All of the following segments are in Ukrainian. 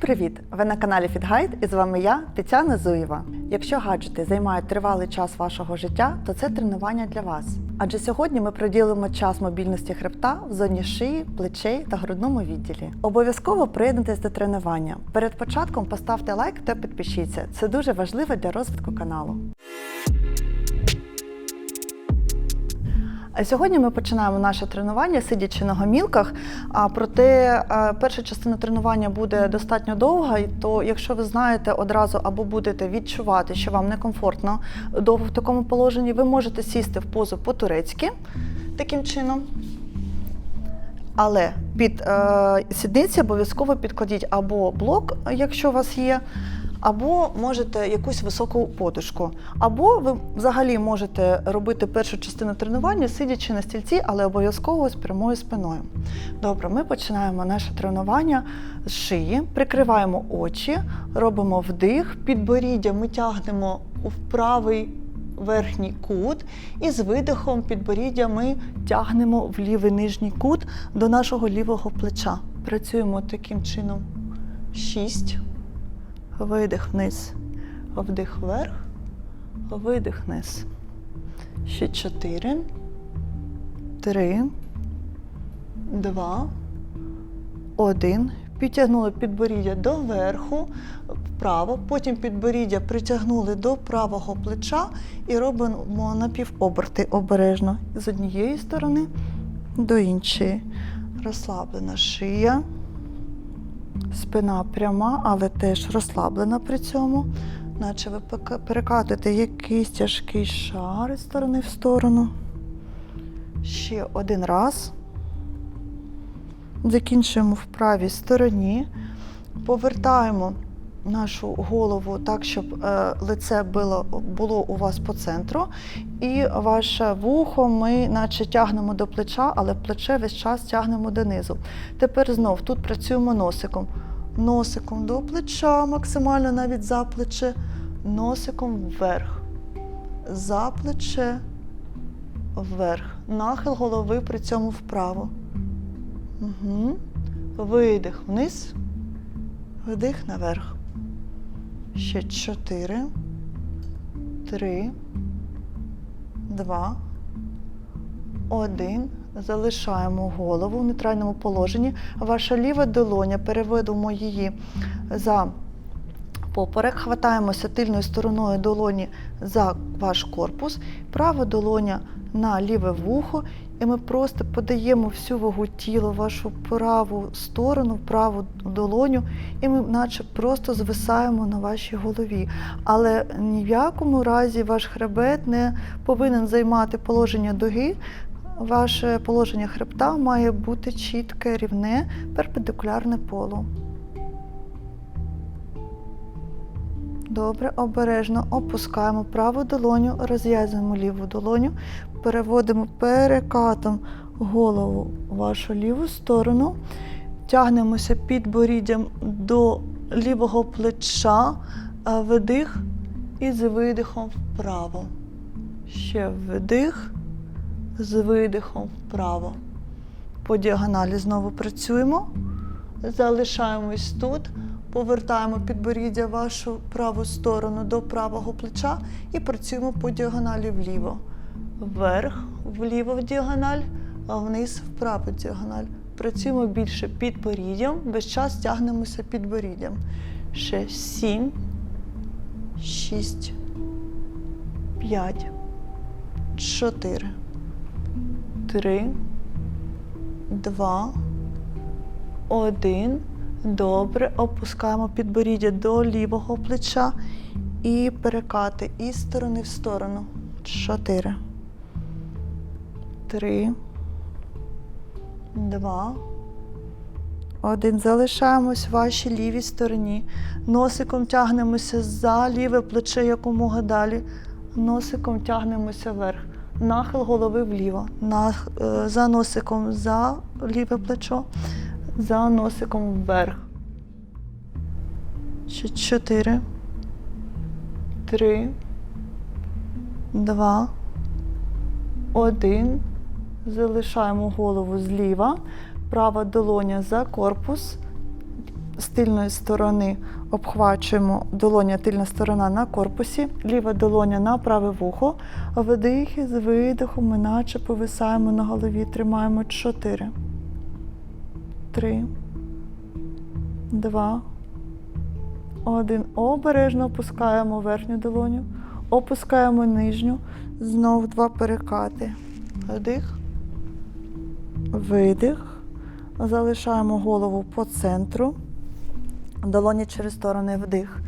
привіт! Ви на каналі FitGuide і з вами я, Тетяна Зуєва. Якщо гаджети займають тривалий час вашого життя, то це тренування для вас. Адже сьогодні ми приділимо час мобільності хребта в зоні шиї, плечей та грудному відділі. Обов'язково приєднуйтесь до тренування. Перед початком поставте лайк та підпишіться. Це дуже важливо для розвитку каналу. Сьогодні ми починаємо наше тренування, сидячи на гомілках. А проте перша частина тренування буде достатньо довга, то якщо ви знаєте одразу або будете відчувати, що вам некомфортно довго в такому положенні, ви можете сісти в позу по-турецьки таким чином. Але під е, сідниці обов'язково підкладіть або блок, якщо у вас є, або можете якусь високу подушку. Або ви взагалі можете робити першу частину тренування, сидячи на стільці, але обов'язково з прямою спиною. Добре, ми починаємо наше тренування з шиї, прикриваємо очі, робимо вдих, підборіддя ми тягнемо в правий верхній кут, і з видихом підборіддя ми тягнемо в лівий нижній кут до нашого лівого плеча. Працюємо таким чином. Шість. Видих вниз. Вдих вверх. Видих вниз. Ще чотири. Три. Два. Один. Підтягнули підборіддя до верху, вправо, потім підборіддя притягнули до правого плеча і робимо напівоберти обережно з однієї сторони до іншої. Розслаблена шия, спина пряма, але теж розслаблена при цьому, наче ви перекатуєте якийсь тяжкий шар з сторони в сторону. Ще один раз. Закінчуємо в правій стороні, повертаємо нашу голову так, щоб е, лице було, було у вас по центру, і ваше вухо ми наче тягнемо до плеча, але плече весь час тягнемо донизу. Тепер знов тут працюємо носиком. Носиком до плеча, максимально навіть за плече, носиком вверх. За плече, вверх. Нахил голови при цьому вправо. Угу. Видих вниз, вдих наверх. Ще чотири, три, два, один. Залишаємо голову в нейтральному положенні. Ваша ліва долоня, переведемо її за поперек, хватаємося тильною стороною долоні за ваш корпус, права долоня на ліве вухо, і ми просто подаємо всю вагу тіла вашу праву сторону, праву долоню, і ми наче просто звисаємо на вашій голові. Але ні в якому разі ваш хребет не повинен займати положення дуги. Ваше положення хребта має бути чітке, рівне, перпендикулярне полу. Добре, обережно опускаємо праву долоню, розв'язуємо ліву долоню, переводимо перекатом голову в вашу ліву сторону, тягнемося підборіддям до лівого плеча, видих і з видихом вправо. Ще вдих, з видихом вправо. По діагоналі знову працюємо. Залишаємось тут, повертаємо підборіддя вашу праву сторону до правого плеча і працюємо по діагоналі вліво. Вверх, вліво в діагональ, а вниз в праву діагональ. Працюємо більше підборіддям, весь час тягнемося підборіддям. Ще сім, шість, п'ять, чотири, три, два. Один. Добре. Опускаємо підборіддя до лівого плеча і перекати із сторони в сторону. Чотири. Три. Два. Один. Залишаємось в вашій лівій стороні. Носиком тягнемося за ліве плече якомога далі. Носиком тягнемося вверх. Нахил голови вліво. Е, за носиком за ліве плечо за носиком вверх. Ще чотири. Три. Два. Один. Залишаємо голову зліва. Права долоня за корпус. з тильної сторони обхвачуємо долоня тильна сторона на корпусі, ліва долоня на праве вухо. Вдих і з видихом ми наче повисаємо на голові. Тримаємо 4, 3, 2, 1. Обережно опускаємо верхню долоню, опускаємо нижню. Знов два перекати. Вдих, видих. Залишаємо голову по центру, долоні через сторони вдих,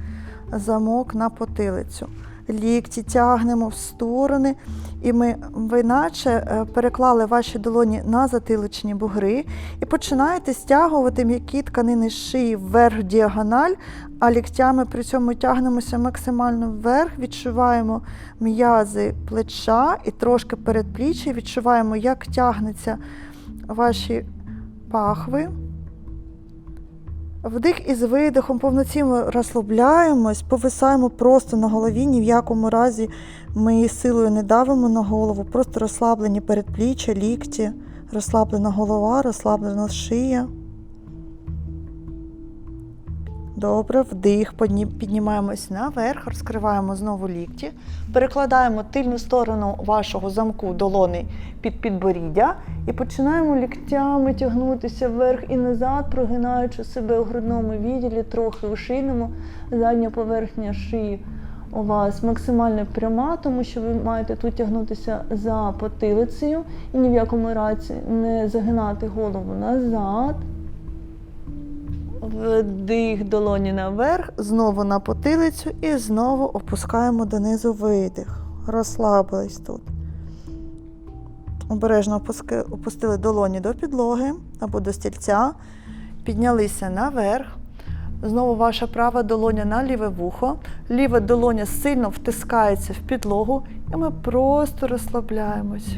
замок на потилицю. Лікті тягнемо в сторони, і ми, ви наче е, переклали ваші долоні на затиличні бугри і починаєте стягувати м'які тканини шиї вверх діагональ, а ліктями при цьому тягнемося максимально вверх, відчуваємо м'язи плеча і трошки передпліччя, відчуваємо, як тягнеться ваші пахви. Вдих із видихом повноцінно розслабляємось, повисаємо просто на голові. Ні в якому разі ми силою не давимо на голову, просто розслаблені передпліччя, лікті, розслаблена голова, розслаблена шия. Добре, вдих, підні- піднімаємось наверх, розкриваємо знову лікті, перекладаємо тильну сторону вашого замку долони під підборіддя і починаємо ліктями тягнутися вверх і назад, прогинаючи себе у грудному відділі, трохи у шийному. Задня поверхня шиї у вас максимально пряма, тому що ви маєте тут тягнутися за потилицею і ні в якому разі не загинати голову назад. Вдих долоні наверх, знову на потилицю і знову опускаємо донизу видих. Розслабились тут. Обережно опустили долоні до підлоги або до стільця, піднялися наверх. Знову ваша права долоня на ліве вухо. Ліва долоня сильно втискається в підлогу, і ми просто розслабляємось.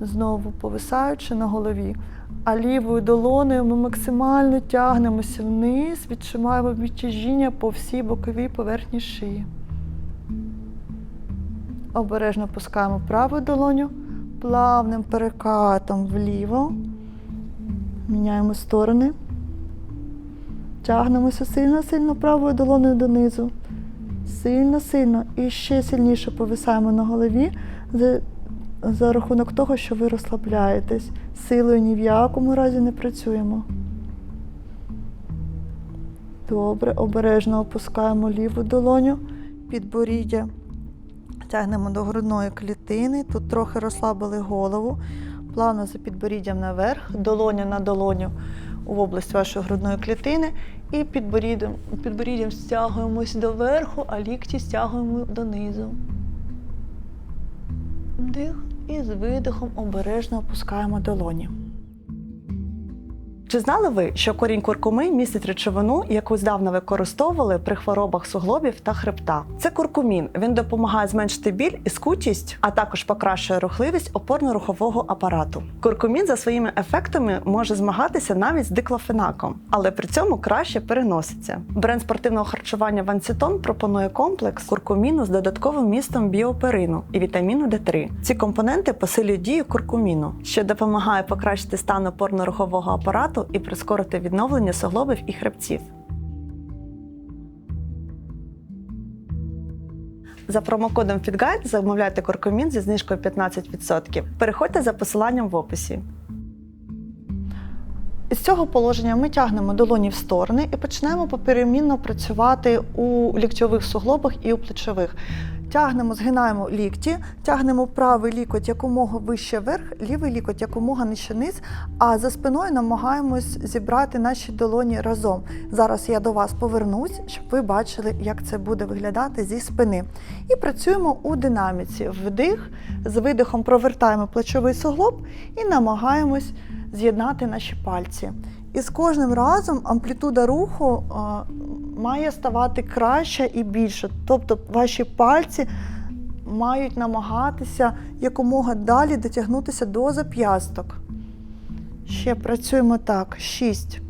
Знову повисаючи на голові. А лівою долонею ми максимально тягнемося вниз, відчуваємо відтяжіння по всій боковій поверхні шиї. Обережно пускаємо праву долоню плавним перекатом вліво. Міняємо сторони. Тягнемося сильно-сильно правою долоною донизу. Сильно-сильно і ще сильніше повисаємо на голові за, рахунок того, що ви розслабляєтесь. Силою ні в якому разі не працюємо. Добре, обережно опускаємо ліву долоню, підборіддя. Тягнемо до грудної клітини. Тут трохи розслабили голову. Плавно за підборіддям наверх, долоня на долоню в область вашої грудної клітини. І підборіддям, підборіддям стягуємось до верху, а лікті стягуємо донизу. Вдих і з видихом обережно опускаємо долоні. Чи знали ви, що корінь куркуми містить речовину, яку здавна використовували при хворобах суглобів та хребта? Це куркумін. Він допомагає зменшити біль і скутість, а також покращує рухливість опорно-рухового апарату. Куркумін за своїми ефектами може змагатися навіть з диклофенаком, але при цьому краще переноситься. Бренд спортивного харчування Ванцетон пропонує комплекс куркуміну з додатковим містом біоперину і вітаміну D3. Ці компоненти посилюють дію куркуміну, що допомагає покращити стан опорно-рухового апарату і прискорити відновлення суглобів і хребців. За промокодом FitGuide замовляйте куркумін зі знижкою 15%. Переходьте за посиланням в описі. З цього положення ми тягнемо долоні в сторони і починаємо поперемінно працювати у ліктьових суглобах і у плечових. Тягнемо, згинаємо лікті, тягнемо правий лікоть якомога вище вверх, лівий лікоть якомога нижче низ, а за спиною намагаємось зібрати наші долоні разом. Зараз я до вас повернусь, щоб ви бачили, як це буде виглядати зі спини. І працюємо у динаміці. Вдих, з видихом провертаємо плечовий суглоб і намагаємось з'єднати наші пальці. І з кожним разом амплітуда руху а, має ставати краще і більше. Тобто ваші пальці мають намагатися якомога далі дотягнутися до зап'ясток. Ще працюємо так. Шість.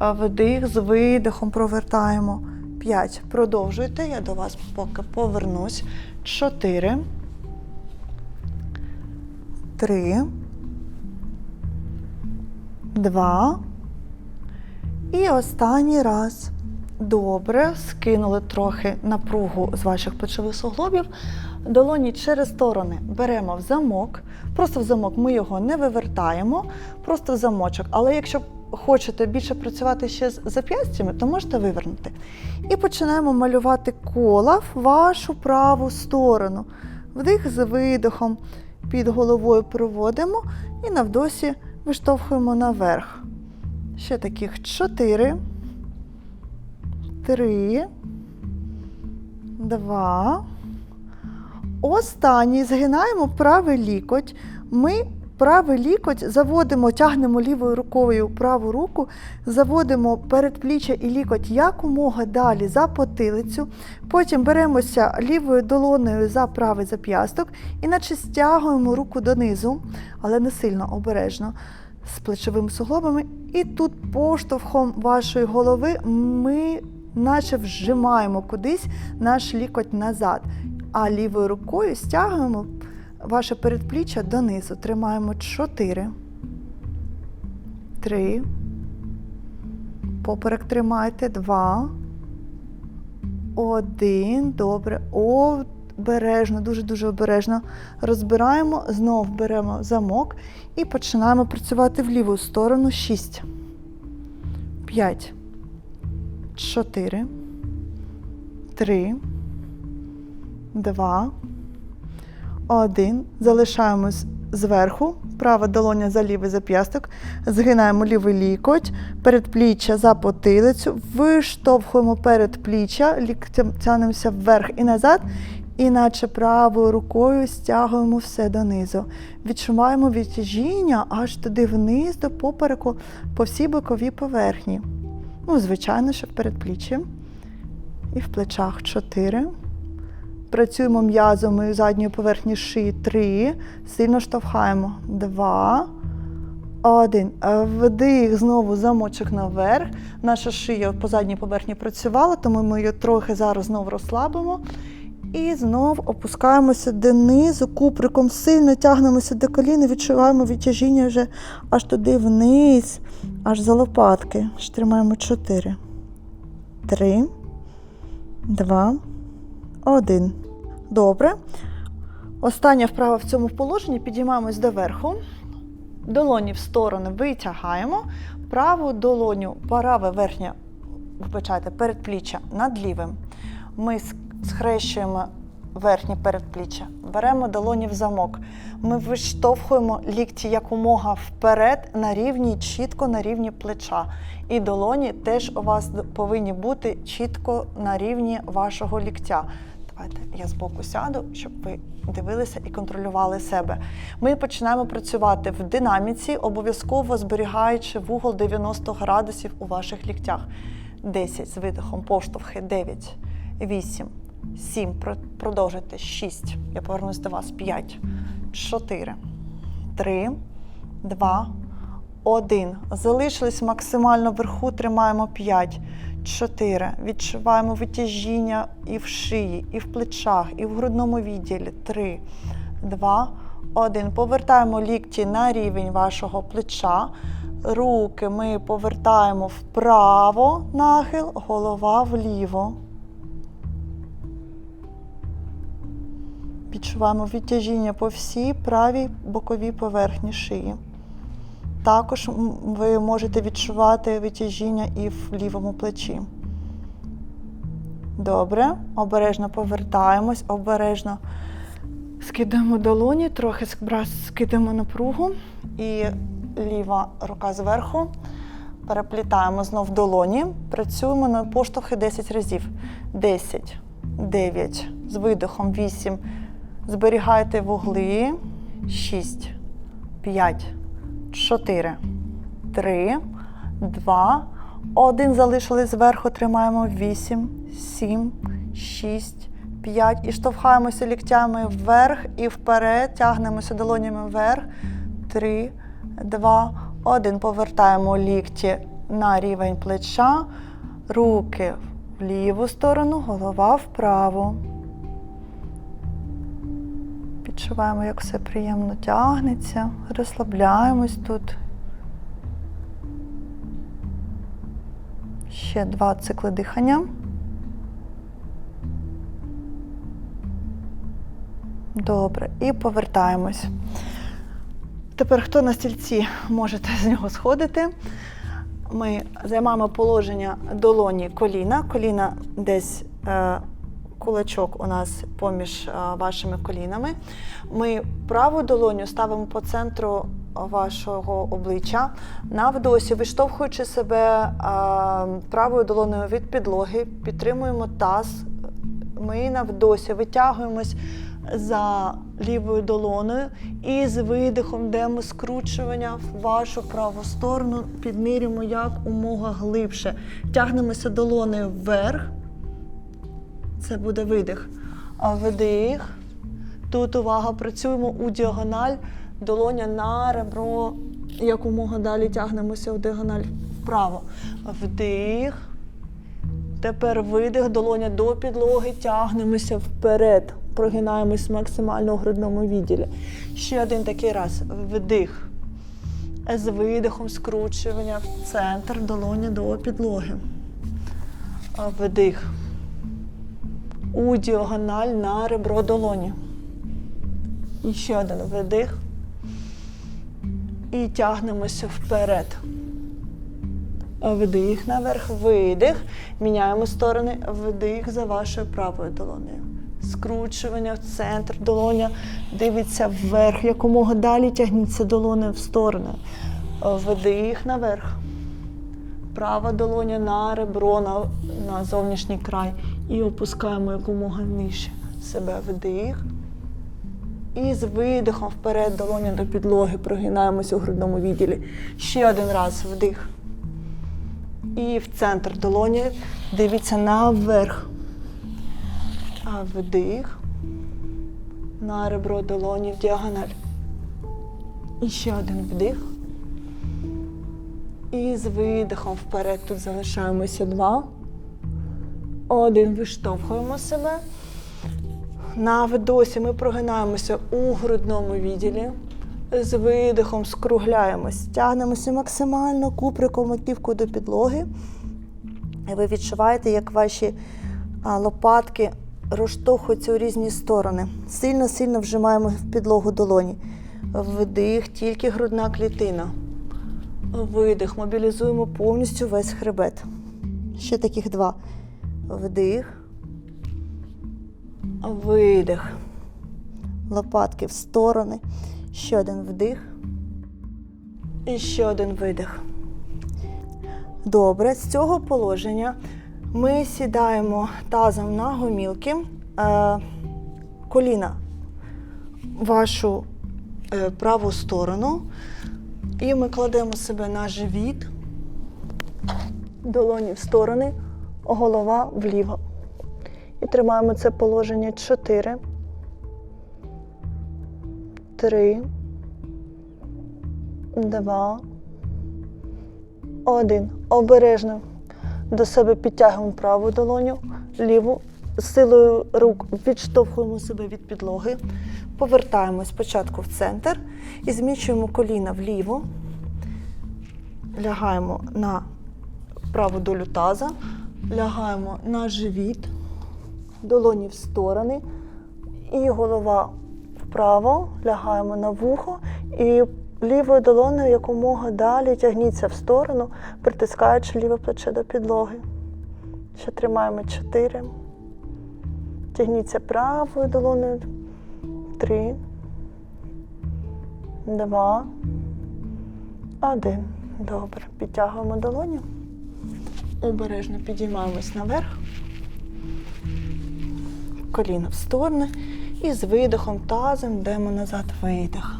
Вдих з видихом провертаємо. П'ять. Продовжуйте. Я до вас поки повернусь. Чотири. Три. Два. І останній раз. Добре, скинули трохи напругу з ваших плечових суглобів. Долоні через сторони беремо в замок. Просто в замок ми його не вивертаємо, просто в замочок. Але якщо хочете більше працювати ще з зап'ястями, то можете вивернути. І починаємо малювати кола в вашу праву сторону. Вдих з видихом під головою проводимо і навдосі виштовхуємо наверх. Ще таких чотири, три, два. Останній згинаємо правий лікоть. Ми правий лікоть заводимо, тягнемо лівою рукою праву руку, заводимо передпліччя і лікоть якомога далі за потилицю. Потім беремося лівою долонею за правий зап'ясток і наче стягуємо руку донизу, але не сильно обережно з плечовими суглобами. І тут поштовхом вашої голови ми наче вжимаємо кудись наш лікоть назад, а лівою рукою стягуємо ваше передпліччя донизу. Тримаємо 4, 3, поперек тримайте, 2, 1, добре, обережно, дуже-дуже обережно. Розбираємо, знов беремо замок і починаємо працювати в ліву сторону. 6, 5, 4, 3, 2, 1. Залишаємось зверху. Права долоня за лівий зап'ясток. Згинаємо лівий лікоть, передпліччя за потилицю, виштовхуємо передпліччя, ліктем тянемося вверх і назад, і наче правою рукою стягуємо все донизу. Відчуваємо відтяжіння аж туди вниз, до попереку, по всій боковій поверхні. Ну, звичайно, що в передпліччі. І в плечах 4. Працюємо м'язами задньої поверхні шиї 3. Сильно штовхаємо. 2. 1. Вдих, знову замочок наверх. Наша шия по задній поверхні працювала, тому ми її трохи зараз знову розслабимо. І знов опускаємося донизу, куприком сильно тягнемося до коліна, відчуваємо відтяжіння вже аж туди вниз, аж за лопатки. Тримаємо 4, 3, 2, 1. Добре. Остання вправа в цьому положенні. Підіймаємось доверху. Долоні в сторони витягаємо. Праву долоню, праве верхнє, вибачайте, передпліччя над лівим. Ми схрещуємо верхнє передпліччя, беремо долоні в замок. Ми виштовхуємо лікті якомога вперед на рівні, чітко на рівні плеча. І долоні теж у вас повинні бути чітко на рівні вашого ліктя. Давайте я збоку сяду, щоб ви дивилися і контролювали себе. Ми починаємо працювати в динаміці, обов'язково зберігаючи вугол 90 градусів у ваших ліктях. 10 з видихом, поштовхи, 9, 8, 7, про- продовжуйте, 6, я повернусь до вас, 5, 4, 3, 2, 1. Залишились максимально вверху, тримаємо 5, 4. Відчуваємо витяжіння і в шиї, і в плечах, і в грудному відділі. 3, 2, 1. Повертаємо лікті на рівень вашого плеча. Руки ми повертаємо вправо, нахил, голова вліво. Відчуваємо відтяжіння по всій правій боковій поверхні шиї. Також ви можете відчувати витяжіння і в лівому плечі. Добре, обережно повертаємось, обережно скидаємо долоні, трохи скидаємо напругу. І ліва рука зверху. Переплітаємо знов долоні. Працюємо на поштовхи 10 разів. 10, 9, з видихом 8. Зберігайте вугли. 6, 5, 4, 3, 2, 1. Залишились зверху. Тримаємо 8, 7, 6, 5. І штовхаємося ліктями вверх і вперед. Тягнемося долонями вверх. 3, 2, 1. Повертаємо лікті на рівень плеча. Руки в ліву сторону, голова вправо. Відчуваємо, як все приємно тягнеться, розслабляємось тут. Ще два цикли дихання. Добре, і повертаємось. Тепер хто на стільці можете з нього сходити. Ми займаємо положення долоні коліна. Коліна десь е, кулачок у нас поміж е, вашими колінами. Ми праву долоню ставимо по центру вашого обличчя. На вдосі, виштовхуючи себе е, правою долоною від підлоги, підтримуємо таз. Ми на вдосі витягуємось за лівою долоною і з видихом йдемо скручування в вашу праву сторону, підмірюємо як умога глибше. Тягнемося долонею вверх. Це буде видих. А вдих. Тут увага, працюємо у діагональ, долоня на ребро, якомога далі тягнемося у діагональ вправо. Вдих. Тепер видих, долоня до підлоги, тягнемося вперед. Прогинаємось максимально у грудному відділі. Ще один такий раз. Вдих. З видихом скручування в центр, долоня до підлоги. Вдих. У діагональ на ребро долоні. І ще один вдих. І тягнемося вперед. Вдих наверх, видих. Міняємо сторони, вдих за вашою правою долонею. Скручування в центр, долоня дивиться вверх. Якомога далі тягніться долонею в сторону. Вдих наверх. Права долоня на ребро, на, на зовнішній край. І опускаємо якомога нижче. Себе вдих. І з видихом вперед долоня до підлоги. Прогинаємося у грудному відділі. Ще один раз вдих. І в центр долоні дивіться наверх. А вдих. На ребро долоні в діагональ. І ще один вдих. І з видихом вперед тут залишаємося два. Один виштовхуємо себе. На вдосі ми прогинаємося у грудному відділі. З видихом скругляємось, тягнемося максимально куприком маківкою до підлоги. І ви відчуваєте, як ваші лопатки розштовхуються у різні сторони. Сильно-сильно вжимаємо в підлогу долоні. Вдих, тільки грудна клітина. Видих, мобілізуємо повністю весь хребет. Ще таких два. Вдих. Видих. Лопатки в сторони. Ще один вдих. І ще один видих. Добре, з цього положення ми сідаємо тазом на гомілки, е, коліна вашу е, праву сторону. І ми кладемо себе на живіт, долоні в сторони, голова вліво. І тримаємо це положення 4, 3, 2, 1. Обережно до себе підтягуємо праву долоню, ліву. Силою рук відштовхуємо себе від підлоги. Повертаємось спочатку в центр і зміщуємо коліна вліво. Лягаємо на праву долю таза, лягаємо на живіт, долоні в сторони і голова вправо, лягаємо на вухо і лівою долоною якомога далі тягніться в сторону, притискаючи ліве плече до підлоги. Ще тримаємо чотири. Тягніться правою долоною. Три. Два. Один. Добре. Підтягуємо долоню. Обережно підіймаємось наверх. Коліна в сторони. І з видихом тазом йдемо назад видих.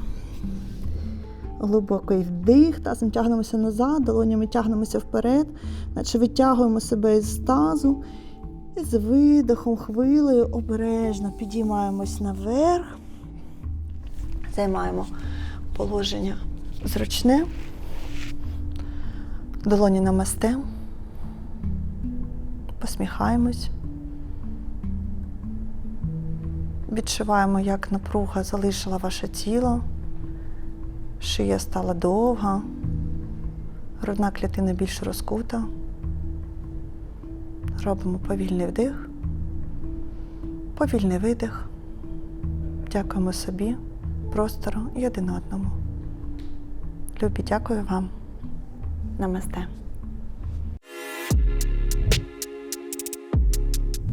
Глибокий вдих, тазом тягнемося назад, долонями тягнемося вперед, наче витягуємо себе із тазу. І з видихом, хвилею обережно підіймаємось наверх, займаємо положення зручне, долоні намастем, посміхаємось. Відчуваємо, як напруга залишила ваше тіло. Шия стала довга, грудна клітина більш розкута. Робимо повільний вдих, повільний видих. Дякуємо собі, простору і один одному. Любі, дякую вам. Намасте.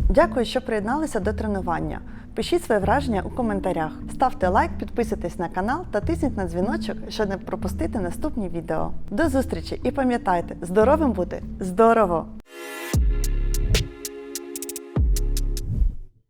Дякую, що приєдналися до тренування. Пишіть своє враження у коментарях. Ставте лайк, підписуйтесь на канал та тисніть на дзвіночок, щоб не пропустити наступні відео. До зустрічі і пам'ятайте, здоровим бути здорово!